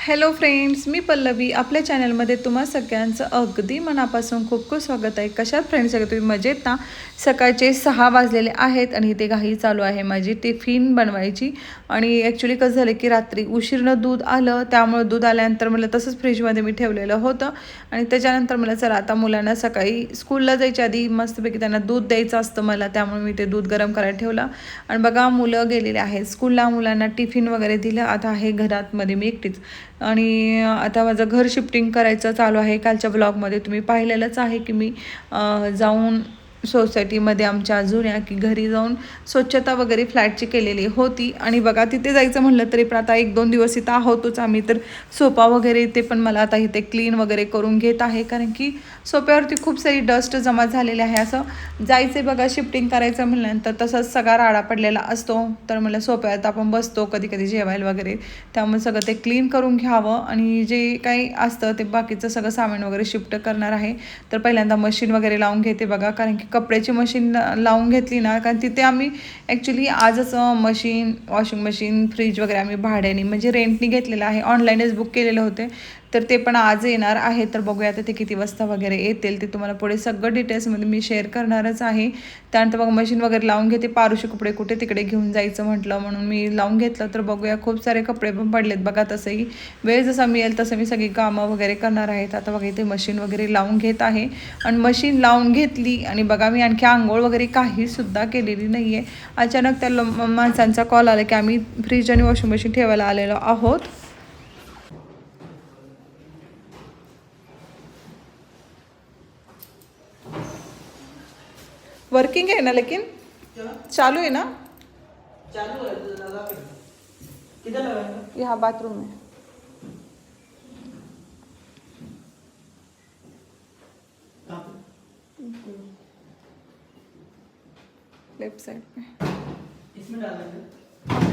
Hello friends मी पल्लवी. आपल्या चॅनलमध्ये तुम्हा सगळ्यांचं अगदी मनापासून खूप खूप स्वागत आहे. कशात फ्रेंड्स सगळे तुम्ही मजेत ना? सकाळचे सहा वाजलेले आहेत आणि इथे घाई चालू आहे माझी टिफिन बनवायची. आणि ॲक्च्युली कसं झालं की रात्री उशीरनं दूध आलं. त्यामुळे दूध आल्यानंतर मला तसंच फ्रीजमध्ये मी ठेवलेलं होतं. आणि त्याच्यानंतर मला चला आता मुलांना सकाळी स्कूलला जायच्या आधी मस्तपैकी त्यांना दूध द्यायचं असतं मला. त्यामुळे मी ते दूध गरम करायला ठेवलं. आणि बघा मुलं गेलेले आहेत. स्कूलला मुलांना टिफिन वगैरे दिलं. आता आहे घरातमध्ये मी एकटीच. आणि आता माझं घर शिफ्टिंग करायचं चालू आहे. कालच्या ब्लॉगमध्ये तुम्ही पाहिलेलंच आहे की मी जाऊन सोसायटीमध्ये आमच्या जुन्या की घरी जाऊन स्वच्छता वगैरे फ्लॅटची केलेली होती. आणि बघा तिथे जायचं म्हणलं तरी पण आता एक दोन दिवस इथं आहोतच आम्ही. तर सोफा वगैरे ते पण मला आता इथे क्लीन वगैरे करून घेत आहे. कारण की सोप्यावरती खूप सारी डस्ट जमा झालेली आहे. असं जायचं बघा शिफ्टिंग करायचं म्हणल्यानंतर तसंच सगळा राडा पडलेला असतो. तर मला सोप्यात आपण बसतो कधी कधी जेवायला वगैरे. त्यामुळे सगळं ते क्लीन करून घ्यावं. आणि जे काही असतं ते बाकीचं सगळं सामान वगैरे शिफ्ट करणार आहे. तर पहिल्यांदा मशीन वगैरे लावून घेते बघा. कारण की कपड्याची मशीन लावून घेतली ना कारण तिथे आम्ही ॲक्च्युली आजच मशीन वॉशिंग मशीन फ्रीज वगैरे आम्ही भाड्याने म्हणजे रेंटनी घेतलेलं आहे. ऑनलाईनच बुक केलेले होते. तर ते पण आज येणार आहे. तर बघूया आता ते किती वाजता वगैरे येतील. ते तुम्हाला पुढे सगळं डिटेल्समध्ये मी शेअर करणारच आहे. त्यानंतर मग मशीन वगैरे लावून घेते. पारुशी कपडे कुठे तिकडे घेऊन जायचं म्हटलं म्हणून मी लावून घेतलं. तर बघूया खूप सारे कपडे पण पडलेत. बघा तसंही वेळ जसा मिळेल तसं मी सगळी कामं वगैरे करणार आहेत आता बघा इथे मशीन वगैरे लावून घेत आहे. आणि मशीन लावून घेतली आणि बघा मी आणखी आंघोळ वगैरे काहीसुद्धा केलेली नाही आहे अचानक त्या माणसांचा कॉल आला की आम्ही फ्रीज आणि वॉशिंग मशीन ठेवायला आलेलो आहोत. वर्किंग है ना लेकिन? चालू है ना? चालू है तो यहाँ बाथरूम में। लेफ़्ट साइड में। इसमें डालेंगे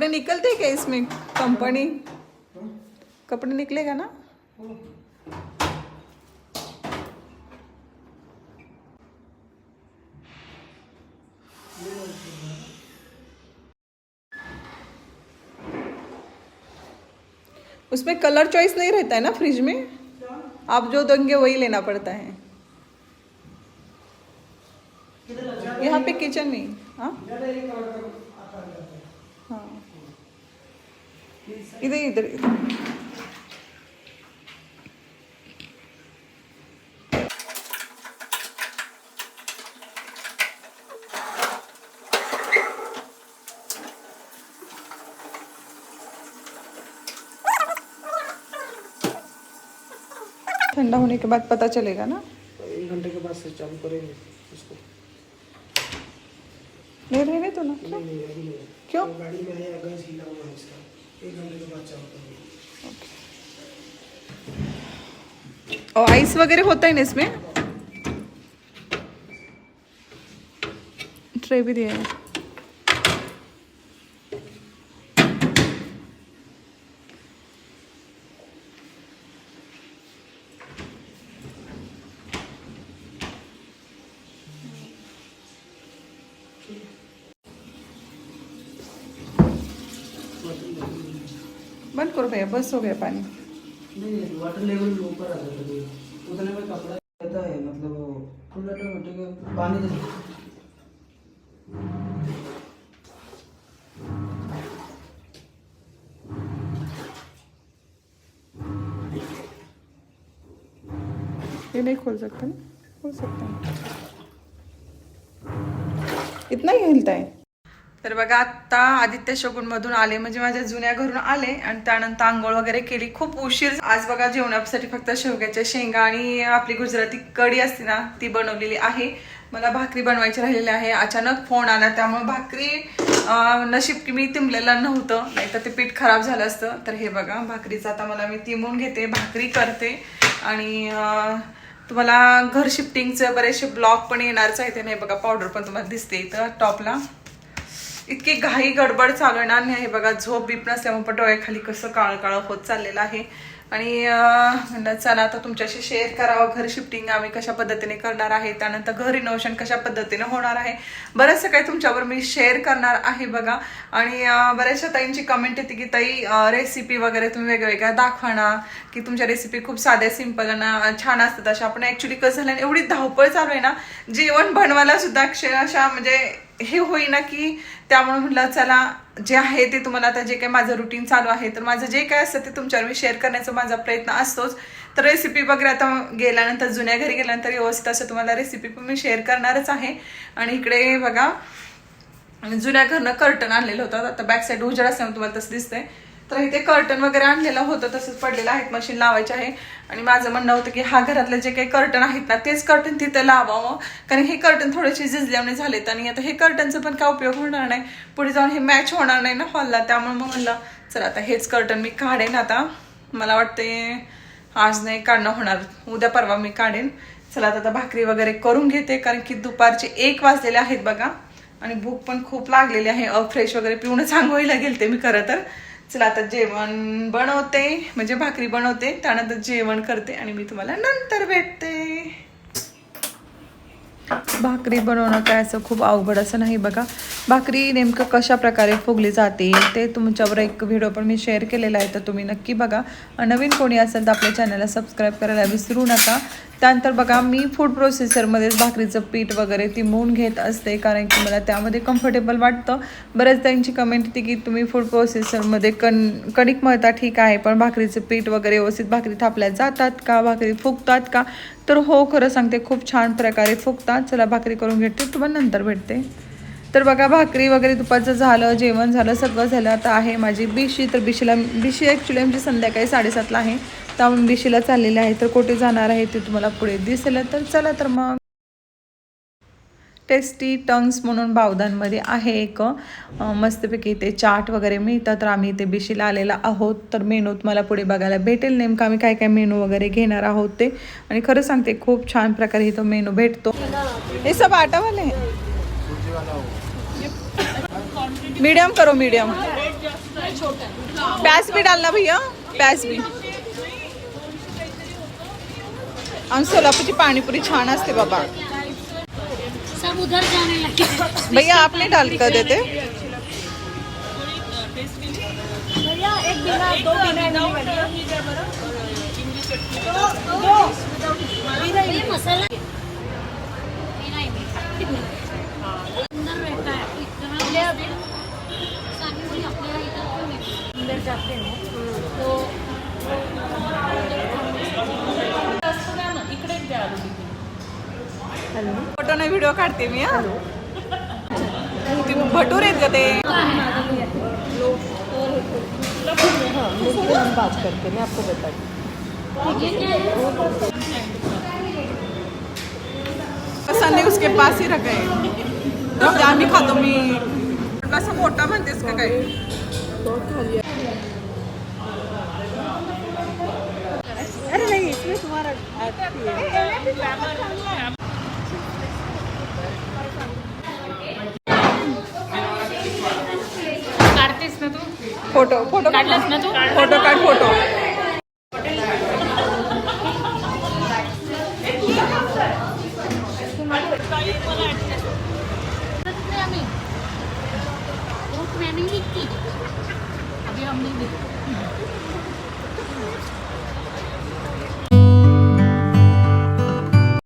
कपड़े निकलते क्या इसमें? कंपनी। कपड़े निकलेगा ना? उसमें कलर चॉइस नहीं रहता है ना फ्रिज में? आप जो देंगे वही लेना पड़ता है। यहाँ पे किचन में हाँ? इधर इधर इधर ठंडा होने के बाद पता चलेगा ना? एक घंटे के बाद से चालू करेंगे इसको नहीं रहने तो ना क्यों नहीं नहीं नहीं क्यों? गाड़ी में है गैस हीला हुआ है इसका। और आइस वगैरह होता है ना इसमें? ट्रे भी दिया है। बंद करो भैया बस हो गया पानी. नहीं वाटर लेवल ऊपर आ जाता है उतने में कपड़ा रहता है मतलब वो फुल ऑटोमेटिक पानी जैसे ये नहीं खोल सकते ना? खोल सकते हैं इतना ही हिलता है? तर बघा आत्ता आदित्य शगुनमधून आले म्हणजे माझ्या जुन्या घरून आले आणि त्यानंतर आंघोळ वगैरे केली. खूप उशीर आज बघा जेवणासाठी फक्त शेवग्याच्या शेंगा आणि आपली गुजराती कढी असते ना ती बनवलेली आहे. मला भाकरी बनवायची राहिलेली आहे. अचानक फोन आला त्यामुळे भाकरी नशीब की मी तिंबलेलं नव्हतं नाही तर ते पीठ खराब झालं असतं. तर हे बघा भाकरीचं आता मला मी तिंबून घेते भाकरी करते. आणि तुम्हाला घर शिफ्टिंगचे बरेचसे ब्लॉग पण येणारच आहे ते नाही बघा पावडर पण तुम्हाला दिसते इथं टॉपला इतकी घाई गडबड चालू आहे हे बघा झोप बीप नसल्यामुळे पण डोळ्याखाली कसं काळ काळ होत चाललेलं आहे. आणि म्हणलं चला आता तुमच्याशी शेअर करावं. घर शिफ्टिंग आम्ही कशा पद्धतीने करणार आहे? त्यानंतर घर रिनोव्हेशन कशा पद्धतीने होणार आहे? बरंचसं काही तुमच्यावर मी शेअर करणार आहे बघा. आणि बऱ्याचशा ताईंची कमेंट येते की ताई रेसिपी वगैरे तुम्ही वेगवेगळ्या दाखवणार की तुमच्या रेसिपी खूप साध्या सिंपल आणि छान असतात. अशा आपण ॲक्च्युली कसं झालं एवढी धावपळ चालू आहे ना. जेवण बनवायला सुद्धा अशा म्हणजे हे होईना की त्यामुळे म्हटलं चला जे आहे ते तुम्हाला आता जे काही माझं रुटीन चालू आहे तर माझं जे काय असतं ते तुमच्यावर मी शेअर करण्याचा माझा प्रयत्न असतोच. तर रेसिपी वगैरे आता गेल्यानंतर जुन्या घरी गेल्यानंतर व्यवस्थित असं तुम्हाला रेसिपी पण मी शेअर करणारच आहे. आणि इकडे बघा जुन्या घरनं कर्टन आणलेलं होतं. आता बॅक साईड उजड असल्यामुळे तुम्हाला तसं दिसतंय. तर इथे कर्टन वगैरे आणलेलं होतं तसंच पडलेलं आहेत मशीन लावायचे आहे. आणि माझं म्हणणं होतं की हा घरातलं जे काही कर्टन आहेत ना तेच कर्टन तिथे लावावं. कारण हे कर्टन थोडेसे झिजल्याने झालेत आणि आता हे कर्टनचं पण काय उपयोग होणार नाही. पुढे जाऊन हे मॅच होणार नाही ना हॉलला त्यामुळे मग म्हणलं चला आता हेच कर्टन मी काढेन आता. मला वाटते आज नाही काढणं होणार. उद्या परवा मी काढेन. चला आता आता भाकरी वगैरे करून घेते कारण की दुपारचे एक वाजलेले आहेत बघा. आणि भूक पण खूप लागलेली आहे. फ्रेश वगैरे पिऊनच आंघोळीला गेलते मी खरं तर. चला आता जेवण बनवते म्हणजे भाकरी बनवते त्यानंतर जेवण करते आणि मी तुम्हाला नंतर भेटते. भाकरी बनवणं काय असं खूप अवघड असं नाही बघा. भाकरी नेमकं कशा प्रकारे फुगली जाते ते तुमच्यावर एक व्हिडिओ पण मी शेअर केलेला आहे तर तुम्ही नक्की बघा. नवीन कोणी असेल तर आपल्या चॅनलला सबस्क्राईब करायला विसरू नका. त्यानंतर बघा मी फूड प्रोसेसरमध्येच भाकरीचं पीठ वगैरे ती मळून घेत असते कारण की मला त्यामध्ये कम्फर्टेबल वाटतं. बरेच त्यांची कमेंट येते की तुम्ही फूड प्रोसेसरमध्ये कण कणिक मळता ठीक आहे पण भाकरीचं पीठ वगैरे व्यवस्थित भाकरी थापल्या जातात का? भाकरी फुगतात का? तर हो खरं सांगते खूप छान प्रकारे फुगतात. चला भाकरी करून घेते तुम्हाला नंतर भेटते. तर बघा भाकरी वगैरे दुपारचं झालं जेवण झालं सगळं झालं. आता आहे माझी बिशी तर बिशीला बिशी ॲक्च्युली आमची संध्याकाळी साडेसातला आहे. त्यामुळे बिशीला चाललेलं आहे तर कुठे जाणार आहे ते तुम्हाला पुढे दिसेल. तर चला तर मग. टेस्टी टंग्स म्हणून बावधानमध्ये आहे एक. मस्तपैकी इथे चाट वगैरे मिळतात. तर आम्ही इथे बिशीला आलेला आहोत. तर मेनू तुम्हाला पुढे बघायला भेटेल नेमकं आम्ही काय काय मेनू वगैरे घेणार आहोत ते. आणि खरं सांगते खूप छान प्रकारे इथं मेनू भेटतो. हे सब आटावाले मीडियम करो मीडियम. प्याज भी डालना भैया. प्याज भी. आणि सोलापूरची पाणीपुरी छान असते बाबा. उधर जाने लगे। भैया आप नहीं डाल कर देते भैया एक बिना। दो बिना ये मसाला। बिना अंदर रहता है। इतना सानी बोली आपल्याला इथं पण येते. अंदर जाते ना तो फोटो नाही व्हिडिओ काढते मी हा ती भटूर आहेत का ते संडे उसके पास ही रखे म्हणजे आम्ही खातो मी असं मोठा म्हणतेस का काय काढतेस ना तू फोटो फोटो काढलास ना तू? फोटो काढ फोटो.